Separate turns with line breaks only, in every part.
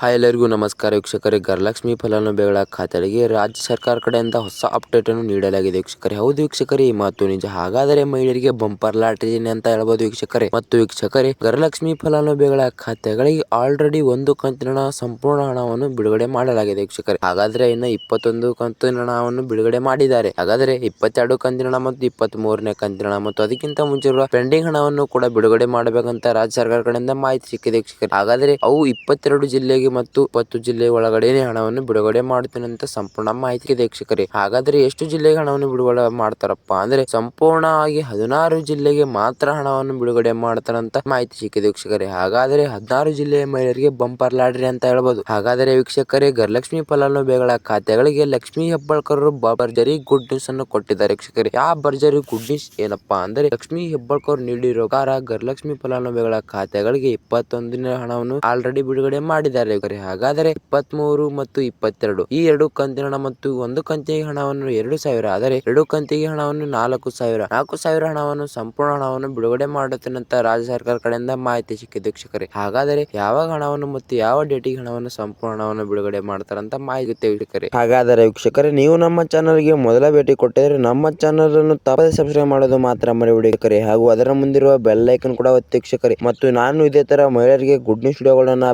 Hi ಎಲ್ಲರಿಗೂ ನಮಸ್ಕಾರ ವೀಕ್ಷಕರೇ, ಗರಲಕ್ಷ್ಮಿ ಫಲಾನುಭವಿಗಳ ಖಾತೆಗಳಿಗೆ ರಾಜ್ಯ ಸರ್ಕಾರ ಕಡೆಯಿಂದ ಹೊಸ ಅಪ್ಡೇಟ್ ಅನ್ನು ನೀಡಲಾಗಿದೆ ವೀಕ್ಷಕರೇ. ಹೌದು ವೀಕ್ಷಕರೇ, ಈ ಮಾತು ನಿಜ. ಹಾಗಾದರೆ ಮಹಿಳೆಯರಿಗೆ ಬಂಪರ್ ಲಾಟರಿ ಅಂತ ಹೇಳಬಹುದು ವೀಕ್ಷಕರೇ. ಮತ್ತು ವೀಕ್ಷಕರೇ, ಗರಲಕ್ಷ್ಮಿ ಫಲಾನುಭವಿಗಳ ಖಾತೆಗಳಿಗೆ ಆಲ್ರೆಡಿ ಒಂದು ಕಂತಿನ ಸಂಪೂರ್ಣ ಹಣವನ್ನು ಬಿಡುಗಡೆ ಮಾಡಲಾಗಿದೆ ವೀಕ್ಷಕರೇ. ಹಾಗಾದ್ರೆ ಇನ್ನು ಇಪ್ಪತ್ತೊಂದು ಕಂತಿನ ಹಣವನ್ನು ಬಿಡುಗಡೆ ಮಾಡಿದ್ದಾರೆ. ಹಾಗಾದ್ರೆ ಇಪ್ಪತ್ತೆರಡು ಕಂತಿನ ಮತ್ತು ಇಪ್ಪತ್ತ್ ಮೂರನೇ ಕಂತಿನ ಮತ್ತು ಅದಕ್ಕಿಂತ ಮುಂಚೆ ಪೆಂಡಿಂಗ್ ಹಣವನ್ನು ಕೂಡ ಬಿಡುಗಡೆ ಮಾಡಬೇಕಂತ ರಾಜ್ಯ ಸರ್ಕಾರ ಕಡೆಯಿಂದ ಮಾಹಿತಿ ಸಿಕ್ಕಿದೆ ವೀಕ್ಷಕರೇ. ಹಾಗಾದ್ರೆ ಅವು ಇಪ್ಪತ್ತೆರಡು ಜಿಲ್ಲೆಗೆ ಮತ್ತು ಇಪ್ಪತ್ತು ಜಿಲ್ಲೆ ಒಳಗಡೆನೆ ಹಣವನ್ನು ಬಿಡುಗಡೆ ಮಾಡುತ್ತೇನೆ ಅಂತ ಸಂಪೂರ್ಣ ಮಾಹಿತಿ ಇದೆ ಹಾಗಾದ್ರೆ ಎಷ್ಟು ಜಿಲ್ಲೆಗೆ ಹಣವನ್ನು ಬಿಡುಗಡೆ ಮಾಡ್ತಾರಪ್ಪ? ಅಂದ್ರೆ ಸಂಪೂರ್ಣವಾಗಿ ಹದಿನಾರು ಜಿಲ್ಲೆಗೆ ಮಾತ್ರ ಹಣವನ್ನು ಬಿಡುಗಡೆ ಮಾಡ್ತಾರಂತ ಮಾಹಿತಿ ಸಿಕ್ಕಿದೆ ವೀಕ್ಷಕರೇ. ಹಾಗಾದ್ರೆ ಹದಿನಾರು ಜಿಲ್ಲೆಯ ಮಹಿಳೆಯರಿಗೆ ಬಂಪರ್ ಲಾಟ್ರಿ ಅಂತ ಹೇಳಬಹುದು ಹಾಗಾದ್ರೆ ವೀಕ್ಷಕರೇ, ಗರ್ಲಕ್ಷ್ಮಿ ಫಲಾನುಭವಿಗಳ ಖಾತೆಗಳಿಗೆ ಲಕ್ಷ್ಮಿ ಹೆಬ್ಬಾಳ್ಕರ್ ಭರ್ಜರಿ ಗುಡ್ ನ್ಯೂಸ್ ಅನ್ನು ಕೊಟ್ಟಿದ್ದಾರೆ ವೀಕ್ಷಕರೇ. ಯಾವ ಭರ್ಜರಿ ಗುಡ್ ನ್ಯೂಸ್ ಏನಪ್ಪಾ ಅಂದ್ರೆ ಲಕ್ಷ್ಮಿ ಹೆಬ್ಬಾಳ್ಕರ್ ನೀಡಿರೋ ಕಾರ ಗರ್ಲಕ್ಷ್ಮಿ ಫಲಾನುಭವಿಗಳ ಖಾತೆಗಳಿಗೆ ಇಪ್ಪತ್ತೊಂದಿನ ಹಣವನ್ನು ಆಲ್ರೆಡಿ ಬಿಡುಗಡೆ ಮಾಡಿದ್ದಾರೆ ವೀಕ್ಷಕರೇ. ಹಾಗಾದರೆ ಇಪ್ಪತ್ಮೂರು ಮತ್ತು ಇಪ್ಪತ್ತೆರಡು. ಈ ಎರಡು ಕಂತಿನ ಹಣ ಮತ್ತು ಒಂದು ಕಂತಿಗೆ ಹಣವನ್ನು ಎರಡು ಸಾವಿರ. ಆದರೆ ಎರಡು ಕಂತಿಗೆ ಹಣವನ್ನು ನಾಲ್ಕು ಸಾವಿರ. ನಾಲ್ಕು ಸಾವಿರ ಹಣವನ್ನು ಸಂಪೂರ್ಣ ಹಣವನ್ನು ಬಿಡುಗಡೆ ಮಾಡುತ್ತೇನಂತ ರಾಜ್ಯ ಸರ್ಕಾರ ಕಡೆಯಿಂದ ಮಾಹಿತಿ ಸಿಕ್ಕಿದೆ ವೀಕ್ಷಕರೇ. ಹಾಗಾದರೆ ಯಾವಾಗ ಹಣವನ್ನು ಮತ್ತು ಯಾವ ಡೇಟಿಗೆ ಹಣವನ್ನು ಸಂಪೂರ್ಣ ಹಣವನ್ನು ಬಿಡುಗಡೆ ಮಾಡ್ತಾರಂತ ಮಾಹಿತಿ ವೀಕ್ಷಕರೇ. ಹಾಗಾದರೆ ವೀಕ್ಷಕರೇ, ನೀವು ನಮ್ಮ ಚಾನಲ್ಗೆ ಮೊದಲ ಭೇಟಿ ಕೊಟ್ಟಿದ್ರೆ ನಮ್ಮ ಚಾನಲ್ ಅನ್ನು ತಪ್ಪದೆ ಸಬ್ಸ್ಕ್ರೈಬ್ ಮಾಡೋದು ಮಾತ್ರ ಮರಿ ಹುಡುಗರೇ ಹಾಗೂ ಅದರ ಮುಂದಿರುವ ಬೆಲ್ ಐಕನ್ ಕೂಡ ಒತ್ತಿ ವೀಕ್ಷಕರೇ. ಮತ್ತು ನಾನು ಇದೇ ತರ ಮಹಿಳೆಯರಿಗೆ ಗುಡ್ ನ್ಯೂಸ್ ವಿಡಿಯೋಗಳನ್ನ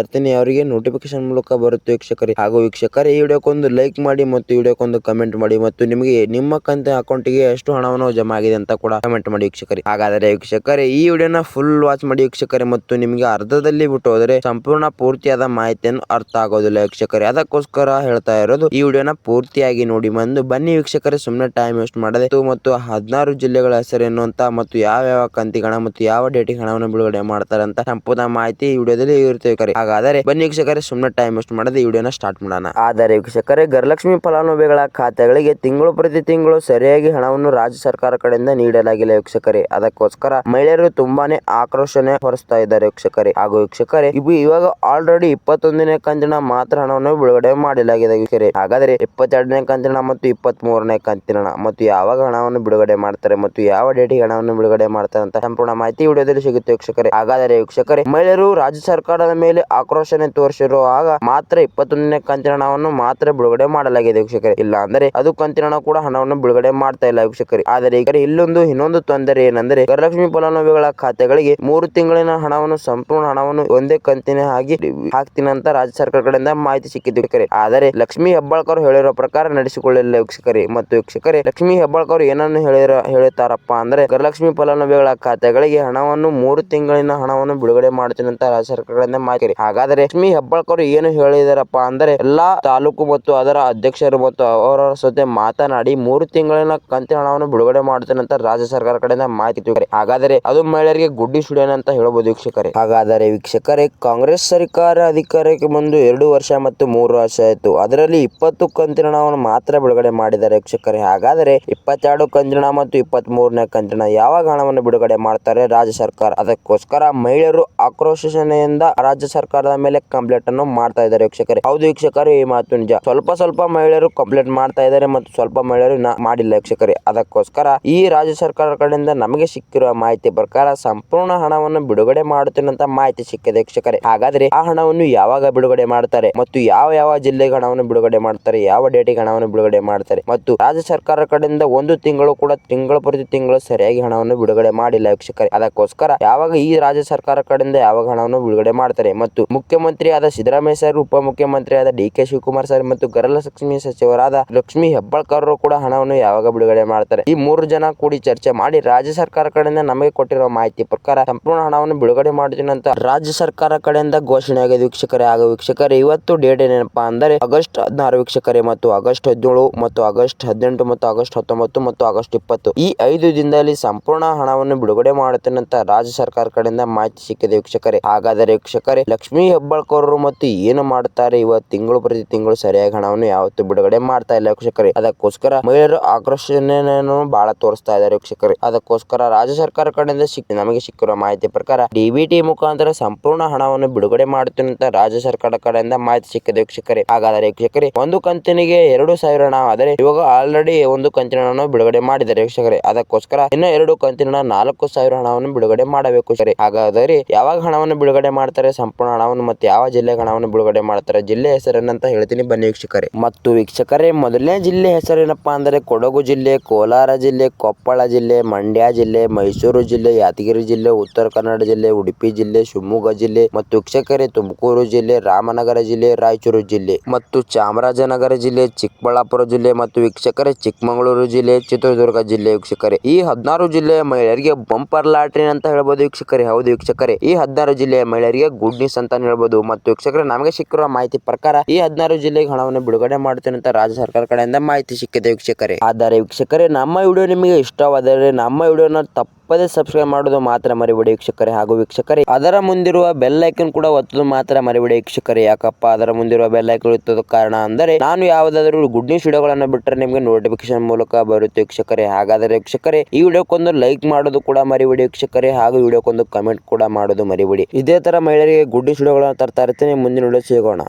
ಇರ್ತೀನಿ. ಅವರಿಗೆ ನೋಟಿಫಿಕೇಶನ್ ಮೂಲಕ ಬರುತ್ತೆ ವೀಕ್ಷಕರೇ. ಹಾಗೂ ವೀಕ್ಷಕರೇ, ಈ ವಿಡಿಯೋಕ್ಕೊಂದು ಲೈಕ್ ಮಾಡಿ ಮತ್ತು ವಿಡಿಯೋಕ್ಕೊಂದು ಕಮೆಂಟ್ ಮಾಡಿ ಮತ್ತು ನಿಮಗೆ ನಿಮ್ಮ ಕಂತ ಅಕೌಂಟಿಗೆ ಎಷ್ಟು ಹಣವನ್ನು ಜಮಾ ಆಗಿದೆ ಅಂತ ಕೂಡ ಕಮೆಂಟ್ ಮಾಡಿ ವೀಕ್ಷಕರೇ. ಹಾಗಾದರೆ ವೀಕ್ಷಕರೇ, ಈ ವಿಡಿಯೋನ ಫುಲ್ ವಾಚ್ ಮಾಡಿ ವೀಕ್ಷಕರೇ ಮತ್ತು ನಿಮಗೆ ಅರ್ಧದಲ್ಲಿ ಬಿಟ್ಟು ಹೋದರೆ ಸಂಪೂರ್ಣ ಪೂರ್ತಿಯಾದ ಮಾಹಿತಿಯನ್ನು ಅರ್ಥ ಆಗೋದಿಲ್ಲ ವೀಕ್ಷಕರೇ. ಅದಕ್ಕೋಸ್ಕರ ಹೇಳ್ತಾ ಇರೋದು, ಈ ವಿಡಿಯೋನ ಪೂರ್ತಿಯಾಗಿ ನೋಡಿ ಬಂದು ಬನ್ನಿ ವೀಕ್ಷಕರೇ. ಸುಮ್ಮನೆ ಟೈಮ್ ವೇಸ್ಟ್ ಮಾಡದೆ ಮತ್ತು- ಹದಿನಾರು ಜಿಲ್ಲೆಗಳ ಹೆಸರೇನು ಅಂತ ಮತ್ತು ಯಾವ ಯಾವ ಕಂತಿಗೆ ಮತ್ತು ಯಾವ ಡೇಟಿಗೆ ಹಣವನ್ನು ಬಿಡುಗಡೆ ಮಾಡ್ತಾರೆ ಅಂತ ಸಂಪೂರ್ಣ ಮಾಹಿತಿ ಈ ವಿಡಿಯೋದಲ್ಲಿ ಇರುತ್ತೆ. ಹಾಗಾದರೆ ಬನ್ನಿ ವೀಕ್ಷಕರೇ ಸುಮ್ಮನೆ ಟೈಮ್ ವೇಸ್ಟ್ ಮಾಡದೆ ಈ ವಿಡಿಯೋನ ಸ್ಟಾರ್ಟ್ ಮಾಡೋಣ. ಆದರೆ ವೀಕ್ಷಕರೇ, ಗರಲಕ್ಷ್ಮಿ ಫಲಾನುಭವಿಗಳ ಖಾತೆಗಳಿಗೆ ತಿಂಗಳು ಪ್ರತಿ ತಿಂಗಳು ಸರಿಯಾಗಿ ಹಣವನ್ನು ರಾಜ್ಯ ಸರ್ಕಾರ ಕಡೆಯಿಂದ ನೀಡಲಾಗಿಲ್ಲ ವೀಕ್ಷಕರೇ. ಅದಕ್ಕೋಸ್ಕರ ಮಹಿಳೆಯರು ತುಂಬಾನೇ ಆಕ್ರೋಶನೆ ಹೊರಿಸ್ತಾ ಇದ್ದಾರೆ ವೀಕ್ಷಕರೇ. ಹಾಗೂ ವೀಕ್ಷಕರೇ, ಇವು ಇವಾಗ ಆಲ್ರೆಡಿ ಇಪ್ಪತ್ತೊಂದನೇ ಕಂತಿನ ಮಾತ್ರ ಹಣವನ್ನು ಬಿಡುಗಡೆ ಮಾಡಲಾಗಿದೆ ವೀಕ್ಷಕರೇ. ಹಾಗಾದರೆ ಇಪ್ಪತ್ತೆರಡನೇ ಕಂತಿನ ಮತ್ತು ಇಪ್ಪತ್ತ್ ಮೂರನೇ ಕಂತಿನ ಮತ್ತು ಯಾವಾಗ ಹಣವನ್ನು ಬಿಡುಗಡೆ ಮಾಡ್ತಾರೆ ಮತ್ತು ಯಾವ ಡೇಟಿಗೆ ಹಣವನ್ನು ಬಿಡುಗಡೆ ಮಾಡ್ತಾರೆ ಅಂತ ಸಂಪೂರ್ಣ ಮಾಹಿತಿ ವಿಡಿಯೋದಲ್ಲಿ ಸಿಗುತ್ತೆ ವೀಕ್ಷಕರೇ. ಹಾಗಾದರೆ ವೀಕ್ಷಕರೇ, ಮಹಿಳೆಯರು ರಾಜ್ಯ ಸರ್ಕಾರದ ಮೇಲೆ ಆಕ್ರೋಶನೆ ತೋರಿಸಿರುವಾಗ ಮಾತ್ರ ಇಪ್ಪತ್ತೊಂದನೇ ಕಂತಿನ ಹಣವನ್ನು ಮಾತ್ರ ಬಿಡುಗಡೆ ಮಾಡಲಾಗಿದೆ ವೀಕ್ಷಕರೇ. ಇಲ್ಲ ಅಂದರೆ ಅದು ಕಂತಿನ ಹಣ ಕೂಡ ಹಣವನ್ನು ಬಿಡುಗಡೆ ಮಾಡ್ತಾ ಇಲ್ಲ ವೀಕ್ಷಕರೇ. ಆದರೆ ಈಗ ಇಲ್ಲೊಂದು ಇನ್ನೊಂದು ತೊಂದರೆ ಏನಂದ್ರೆ ಗೃಹಲಕ್ಷ್ಮಿ ಫಲಾನುಭವಿಗಳ ಖಾತೆಗಳಿಗೆ ಮೂರು ತಿಂಗಳಿನ ಹಣವನ್ನು ಸಂಪೂರ್ಣ ಹಣವನ್ನು ಒಂದೇ ಕಂತಿನ ಆಗಿ ಹಾಕ್ತೀನಿ ಅಂತ ರಾಜ್ಯ ಸರ್ಕಾರಗಳಿಂದ ಮಾಹಿತಿ ಸಿಕ್ಕಿದ್ದು ವೀಕ್ಷಕರೇ. ಆದರೆ ಲಕ್ಷ್ಮಿ ಹೆಬ್ಬಾಳ್ಕರ್ ಹೇಳಿರೋ ಪ್ರಕಾರ ನಡೆಸಿಕೊಳ್ಳಲಿಲ್ಲ ವೀಕ್ಷಕರೇ. ಮತ್ತು ವೀಕ್ಷಕರೇ, ಲಕ್ಷ್ಮಿ ಹೆಬ್ಬಾಳ್ಕರ್ ಏನನ್ನು ಹೇಳಿರೋ ಹೇಳ್ತಾರಪ್ಪ ಅಂದ್ರೆ ಗೃಹಲಕ್ಷ್ಮಿ ಫಲಾನುಭವಿಗಳ ಖಾತೆಗಳಿಗೆ ಹಣವನ್ನು ಮೂರು ತಿಂಗಳಿನ ಹಣವನ್ನು ಬಿಡುಗಡೆ ಮಾಡ್ತೀನಿ ಅಂತ ರಾಜ್ಯ ಸರ್ಕಾರದಿಂದ ಮಾಹಿತಿ ಹಾಗಾದರೆ ಲಕ್ಷ್ಮಿ ಹೆಬ್ಬಾಳ್ಕರ್ ಏನು ಹೇಳಿದಾರಪ್ಪ ಅಂದ್ರೆ, ಎಲ್ಲಾ ತಾಲೂಕು ಮತ್ತು ಅದರ ಅಧ್ಯಕ್ಷರು ಮತ್ತು ಅವರವರ ಜೊತೆ ಮಾತನಾಡಿ, ಮೂರು ತಿಂಗಳಿನ ಕಂತಿನ ಹಣವನ್ನು ಬಿಡುಗಡೆ ಮಾಡುತ್ತೇನೆ ಅಂತ ರಾಜ್ಯ ಸರ್ಕಾರ ಕಡೆಯಿಂದ ಮಾಹಿತಿ ತಿಳಿದರೆ ಹಾಗಾದರೆ ಅದು ಮಹಿಳೆಯರಿಗೆ ಗುಡ್ಡಿ ಸುಡಿಯೋಣ ಅಂತ ಹೇಳಬಹುದು ವೀಕ್ಷಕರೇ. ಹಾಗಾದರೆ ವೀಕ್ಷಕರೇ, ಕಾಂಗ್ರೆಸ್ ಸರ್ಕಾರ ಅಧಿಕಾರಕ್ಕೆ ಬಂದು ಎರಡು ವರ್ಷ ಮತ್ತು ಮೂರು ವರ್ಷ ಆಯಿತು. ಅದರಲ್ಲಿ ಇಪ್ಪತ್ತು ಕಂತಿನ ಹಣವನ್ನು ಮಾತ್ರ ಬಿಡುಗಡೆ ಮಾಡಿದ್ದಾರೆ ವೀಕ್ಷಕರೇ. ಹಾಗಾದರೆ ಇಪ್ಪತ್ತೆರಡು ಕಂತಿನ ಮತ್ತು ಇಪ್ಪತ್ತ್ ಮೂರನೇ ಕಂತಿನ ಯಾವಾಗ ಹಣವನ್ನು ಬಿಡುಗಡೆ ಮಾಡ್ತಾರೆ ರಾಜ್ಯ ಸರ್ಕಾರ? ಅದಕ್ಕೋಸ್ಕರ ಮಹಿಳೆಯರು ಆಕ್ರೋಶನೆಯಿಂದ ರಾಜ್ಯ ಸರ್ಕಾರದ ಮೇಲೆ ಕಂಪ್ಲೇಂಟ್ ಅನ್ನು ಮಾಡ್ತಾ ಇದ್ದಾರೆ ವೀಕ್ಷಕರೇ. ಹೌದು ವೀಕ್ಷಕರೇ, ಈ ಮಾತು ನಿಜ. ಸ್ವಲ್ಪ ಸ್ವಲ್ಪ ಮಹಿಳೆಯರು ಕಂಪ್ಲೇಂಟ್ ಮಾಡ್ತಾ ಇದ್ದಾರೆ ಮತ್ತು ಸ್ವಲ್ಪ ಮಹಿಳೆಯರು ಮಾಡಿಲ್ಲ ವೀಕ್ಷಕರೇ. ಅದಕ್ಕೋಸ್ಕರ ಈ ರಾಜ್ಯ ಸರ್ಕಾರ ಕಡೆಯಿಂದ ನಮಗೆ ಸಿಕ್ಕಿರುವ ಮಾಹಿತಿ ಪ್ರಕಾರ ಸಂಪೂರ್ಣ ಹಣವನ್ನು ಬಿಡುಗಡೆ ಮಾಡುತ್ತೇನೆ ಅಂತ ಮಾಹಿತಿ ಸಿಕ್ಕಿದೆ ವೀಕ್ಷಕರೇ. ಹಾಗಾದ್ರೆ ಆ ಹಣವನ್ನು ಯಾವಾಗ ಬಿಡುಗಡೆ ಮಾಡ್ತಾರೆ ಮತ್ತು ಯಾವ ಯಾವ ಜಿಲ್ಲೆಗೆ ಹಣವನ್ನು ಬಿಡುಗಡೆ ಮಾಡ್ತಾರೆ, ಯಾವ ಡೇಟಿಗೆ ಹಣವನ್ನು ಬಿಡುಗಡೆ ಮಾಡ್ತಾರೆ ಮತ್ತು ರಾಜ್ಯ ಸರ್ಕಾರ ಕಡೆಯಿಂದ ಒಂದು ತಿಂಗಳು ಕೂಡ ತಿಂಗಳು ಪ್ರತಿ ತಿಂಗಳು ಸರಿಯಾಗಿ ಹಣವನ್ನು ಬಿಡುಗಡೆ ಮಾಡಿಲ್ಲ ವೀಕ್ಷಕರೇ. ಅದಕ್ಕೋಸ್ಕರ ಯಾವಾಗ ಈ ರಾಜ್ಯ ಸರ್ಕಾರ ಕಡೆಯಿಂದ ಯಾವಾಗ ಹಣವನ್ನು ಬಿಡುಗಡೆ ಮಾಡ್ತಾರೆ ಮತ್ತು ಮುಖ್ಯಮಂತ್ರಿ ಆದ ಸಿದ್ದರಾಮಯ್ಯ ಸರ್, ಉಪಮುಖ್ಯಮಂತ್ರಿಯಾದ ಡಿ ಕೆ ಶಿವಕುಮಾರ್ ಸರ್ ಮತ್ತು ಗರಲಕ್ಷ್ಮಿ ಸಚಿವರಾದ ಲಕ್ಷ್ಮಿ ಹೆಬ್ಬಾಳ್ಕರ್ ಕೂಡ ಹಣವನ್ನು ಯಾವಾಗ ಬಿಡುಗಡೆ ಮಾಡ್ತಾರೆ? ಈ ಮೂರು ಜನ ಕೂಡಿ ಚರ್ಚೆ ಮಾಡಿ ರಾಜ್ಯ ಸರ್ಕಾರ ಕಡೆಯಿಂದ ನಮಗೆ ಕೊಟ್ಟಿರೋ ಮಾಹಿತಿ ಪ್ರಕಾರ ಸಂಪೂರ್ಣ ಹಣವನ್ನು ಬಿಡುಗಡೆ ಮಾಡ್ತೀನಿ ಅಂತ ರಾಜ್ಯ ಸರ್ಕಾರ ಕಡೆಯಿಂದ ಘೋಷಣೆ ಆಗಿದೆ ವೀಕ್ಷಕರೇ. ಹಾಗೂ ವೀಕ್ಷಕರೇ, ಇವತ್ತು ಡೇಟ್ ಏನಪ್ಪಾ ಅಂದರೆ ಆಗಸ್ಟ್ ಹದಿನಾರು ವೀಕ್ಷಕರೇ ಮತ್ತು ಆಗಸ್ಟ್ ಹದಿನೇಳು ಮತ್ತು ಆಗಸ್ಟ್ ಹದಿನೆಂಟು ಮತ್ತು ಆಗಸ್ಟ್ ಹತ್ತೊಂಬತ್ತು ಮತ್ತು ಆಗಸ್ಟ್ ಇಪ್ಪತ್ತು. ಈ ಐದು ದಿನದಲ್ಲಿ ಸಂಪೂರ್ಣ ಹಣವನ್ನು ಬಿಡುಗಡೆ ಮಾಡುತ್ತೇನೆ ಅಂತ ರಾಜ್ಯ ಸರ್ಕಾರ ಕಡೆಯಿಂದ ಮಾಹಿತಿ ಸಿಕ್ಕಿದೆ ವೀಕ್ಷಕರೇ. ಹಾಗಾದರೆ ವೀಕ್ಷಕರೇ, ಲಕ್ಷ್ಮೀ ಹೆಬ್ಬಾಳ್ಕರ್ ಮತ್ತು ಏನು ಮಾಡ್ತಾರೆ ಇವತ್ತು ತಿಂಗಳು ಪ್ರತಿ ತಿಂಗಳು ಸರಿಯಾಗಿ ಹಣವನ್ನು ಯಾವತ್ತು ಬಿಡುಗಡೆ ಮಾಡ್ತಾ ಇಲ್ಲ ವೀಕ್ಷಕರೇ. ಅದಕ್ಕೋಸ್ಕರ ಮಹಿಳೆಯರು ಆಕರ್ಷಣೆಯನ್ನು ಬಹಳ ತೋರಿಸ್ತಾ ಇದ್ದಾರೆ ವೀಕ್ಷಕರೇ. ಅದಕ್ಕೋಸ್ಕರ ರಾಜ್ಯ ಸರ್ಕಾರ ಕಡೆಯಿಂದ ನಮಗೆ ಸಿಕ್ಕಿರುವ ಮಾಹಿತಿ ಪ್ರಕಾರ ಡಿಬಿಟಿ ಮುಖಾಂತರ ಸಂಪೂರ್ಣ ಹಣವನ್ನು ಬಿಡುಗಡೆ ಮಾಡುತ್ತೇನೆ ಅಂತ ರಾಜ್ಯ ಸರ್ಕಾರ ಕಡೆಯಿಂದ ಮಾಹಿತಿ ಸಿಕ್ಕಿದೆ ವೀಕ್ಷಕರೇ. ಹಾಗಾದರೆ ವೀಕ್ಷಕರೇ, ಒಂದು ಕಂತಿನಿಗೆ ಎರಡು ಸಾವಿರ ಹಣ ಆದರೆ ಇವಾಗ ಆಲ್ರೆಡಿ ಒಂದು ಕಂತಿನ ಹಣವನ್ನು ಬಿಡುಗಡೆ ಮಾಡಿದ್ದಾರೆ ವೀಕ್ಷಕರೇ. ಅದಕ್ಕೋಸ್ಕರ ಇನ್ನು ಎರಡು ಕಂತಿನ ನಾಲ್ಕು ಸಾವಿರ ಹಣವನ್ನು ಬಿಡುಗಡೆ ಮಾಡಬೇಕು ಹಾಗಾದರೆ ಯಾವಾಗ ಹಣವನ್ನು ಬಿಡುಗಡೆ ಮಾಡ್ತಾರೆ, ಸಂಪೂರ್ಣ ಹಣವನ್ನು ಮತ್ತೆ ಯಾವ ಜಿಲ್ಲೆ ಗಣವನ್ನು ಬಿಡುಗಡೆ ಮಾಡ್ತಾರೆ? ಜಿಲ್ಲೆ ಹೆಸರನ್ನಂತ ಹೇಳ್ತೀನಿ, ಬನ್ನಿ ವೀಕ್ಷಕರೇ. ಮತ್ತು ವೀಕ್ಷಕರೇ, ಮೊದಲನೇ ಜಿಲ್ಲೆ ಹೆಸರೇನಪ್ಪಾ ಅಂದರೆ ಕೊಡಗು ಜಿಲ್ಲೆ, ಕೋಲಾರ ಜಿಲ್ಲೆ, ಕೊಪ್ಪಳ ಜಿಲ್ಲೆ, ಮಂಡ್ಯ ಜಿಲ್ಲೆ, ಮೈಸೂರು ಜಿಲ್ಲೆ, ಯಾದಗಿರಿ ಜಿಲ್ಲೆ, ಉತ್ತರ ಕನ್ನಡ ಜಿಲ್ಲೆ, ಉಡುಪಿ ಜಿಲ್ಲೆ, ಶಿವಮೊಗ್ಗ ಜಿಲ್ಲೆ ಮತ್ತು ವೀಕ್ಷಕರೇ, ತುಮಕೂರು ಜಿಲ್ಲೆ, ರಾಮನಗರ ಜಿಲ್ಲೆ, ರಾಯಚೂರು ಜಿಲ್ಲೆ ಮತ್ತು ಚಾಮರಾಜನಗರ ಜಿಲ್ಲೆ, ಚಿಕ್ಕಬಳ್ಳಾಪುರ ಜಿಲ್ಲೆ ಮತ್ತು ವೀಕ್ಷಕರೇ, ಚಿಕ್ಕಮಗಳೂರು ಜಿಲ್ಲೆ, ಚಿತ್ರದುರ್ಗ ಜಿಲ್ಲೆ ವೀಕ್ಷಕರೇ. ಈ ಹದಿನಾರು ಜಿಲ್ಲೆಯ ಮಹಿಳೆಯರಿಗೆ ಬಂಪರ್ ಲಾಟ್ರಿ ಅಂತ ಹೇಳ್ಬೋದು ವೀಕ್ಷಕರೇ. ಹೌದು ವೀಕ್ಷಕರೇ. ಈ ಹದಿನಾರು ಜಿಲ್ಲೆಯ ಮಹಿಳೆಯರಿಗೆ ಗುಡ್ ಅಂತ ಹೇಳ್ಬೋದು ಮತ್ತು ವೀಕ್ಷಕರು, ನಮಗೆ ಸಿಕ್ಕಿರುವ ಮಾಹಿತಿ ಪ್ರಕಾರ ಈ ಹದಿನಾರು ಜಿಲ್ಲೆಗೆ ಹಣವನ್ನು ಬಿಡುಗಡೆ ಮಾಡುತ್ತೇನೆ ಅಂತ ರಾಜ್ಯ ಸರ್ಕಾರ ಕಡೆಯಿಂದ ಮಾಹಿತಿ ಸಿಕ್ಕಿದೆ ವೀಕ್ಷಕರೇ. ಆದರೆ ವೀಕ್ಷಕರೇ, ನಮ್ಮ ವಿಡಿಯೋ ನಿಮಗೆ ಇಷ್ಟವಾದರೆ ನಮ್ಮ ವಿಡಿಯೋನ ತಪ್ಪದೇ ಸಬ್ಸ್ಕ್ರೈಬ್ ಮಾಡೋದು ಮಾತ್ರ ಮರಿಬೇಡಿ ವೀಕ್ಷಕರೇ. ಹಾಗೂ ವೀಕ್ಷಕರೇ, ಅದರ ಮುಂದಿರುವ ಬೆಲ್ ಐಕನ್ ಕೂಡ ಒತ್ತೋದು ಮಾತ್ರ ಮರಿಬೇಡಿ ವೀಕ್ಷಕರೇ. ಯಾಕಪ್ಪ? ಅದರ ಮುಂದಿರುವ ಬೆಲ್ ಐಕನ್ ಒತ್ತೋದು ಕಾರಣ ಅಂದರೆ, ನಾನು ಯಾವುದಾದರೂ ಗುಡ್ ನ್ಯೂಸ್ ವಿಡಿಯೋಗಳನ್ನು ಬಿಟ್ಟರೆ ನಿಮಗೆ ನೋಟಿಫಿಕೇಶನ್ ಮೂಲಕ ಬರುತ್ತೆ ವೀಕ್ಷಕರೇ. ಹಾಗಾದರೆ ವೀಕ್ಷಕರೇ, ಈ ವಿಡಿಯೋಕ್ಕೊಂದು ಲೈಕ್ ಮಾಡೋದು ಕೂಡ ಮರಿಬೇಡಿ ವೀಕ್ಷಕರೇ. ಹಾಗೂ ವಿಡಿಯೋಕ್ಕೊಂದು ಕಮೆಂಟ್ ಕೂಡ ಮಾಡೋದು ಮರಿಬೇಡಿ. ಇದೇ ತರ ಮಹಿಳೆಯರಿಗೆ ಗುಡ್ ನ್ಯೂಸ್ ವಿಡಿಯೋಗಳನ್ನು ತರ್ತಾ ಇರ್ತೀನಿ. ಮುಂದಿನ ವಿಡಿಯೋ ಸಿಗೋಣ.